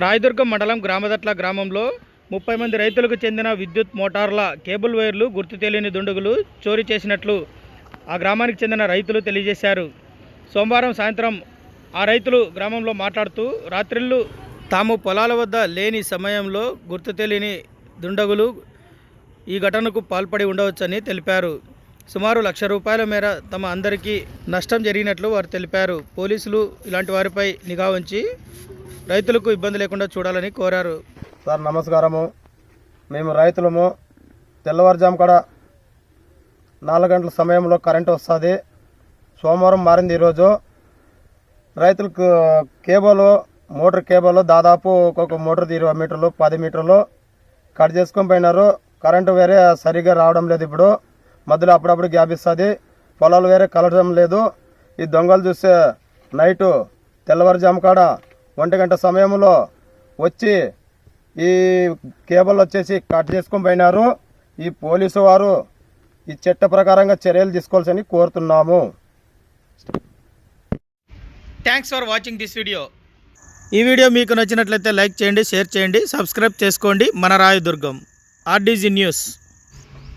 రాయదుర్గం మండలం గ్రామదట్ల గ్రామంలో ముప్పై మంది రైతులకు చెందిన విద్యుత్ మోటార్ల కేబుల్ వైర్లు గుర్తు తెలియని దుండగులు చోరీ చేసినట్లు ఆ గ్రామానికి చెందిన రైతులు తెలియజేశారు. సోమవారం సాయంత్రం ఆ రైతులు గ్రామంలో మాట్లాడుతూ రాత్రిళ్ళు తాము పొలాల వద్ద లేని సమయంలో గుర్తు తెలియని దుండగులు ఈ ఘటనకు పాల్పడి ఉండవచ్చని తెలిపారు. సుమారు లక్ష రూపాయల మేర తమ అందరికీ నష్టం జరిగినట్లు వారు తెలిపారు. పోలీసులు ఇలాంటి వారిపై నిఘా ఉంచి రైతులకు ఇబ్బంది లేకుండా చూడాలని కోరారు. సార్ నమస్కారము. మేము రైతులము. తెల్లవారుజాము కూడా నాలుగు గంటల సమయంలో కరెంట్ వస్తుంది. సోమవారం మారింది ఈరోజు. రైతులకు కేబుల్ మోటార్ కేబుల్ దాదాపు ఒక్కొక్క మోటార్ ఇరవై మీటర్లు పది మీటర్లు కట్ చేసుకొని పోయినారు. కరెంటు వేరే సరిగ్గా రావడం లేదు ఇప్పుడు. మధ్యలో అప్పుడప్పుడు గ్యాప్ ఇస్తుంది. పొలాలు వేరే కలవడం లేదు. ఈ దొంగలు చూస్తే నైటు తెల్లవారుజాము కాడ ఒంటి గంట సమయంలో వచ్చి ఈ కేబుల్ వచ్చేసి కట్ చేసుకొని పోయినారు. ఈ పోలీసు వారు ఈ చట్ట ప్రకారంగా చర్యలు తీసుకోవాల్సి కోరుతున్నాము. Thanks for watching this video ఈ వీడియో మీకు నచ్చినట్లయితే లైక్ చేయండి షేర్ చేయండి సబ్స్క్రైబ్ చేసుకోండి. మన రాయదుర్గం ఆర్డీజీ న్యూస్.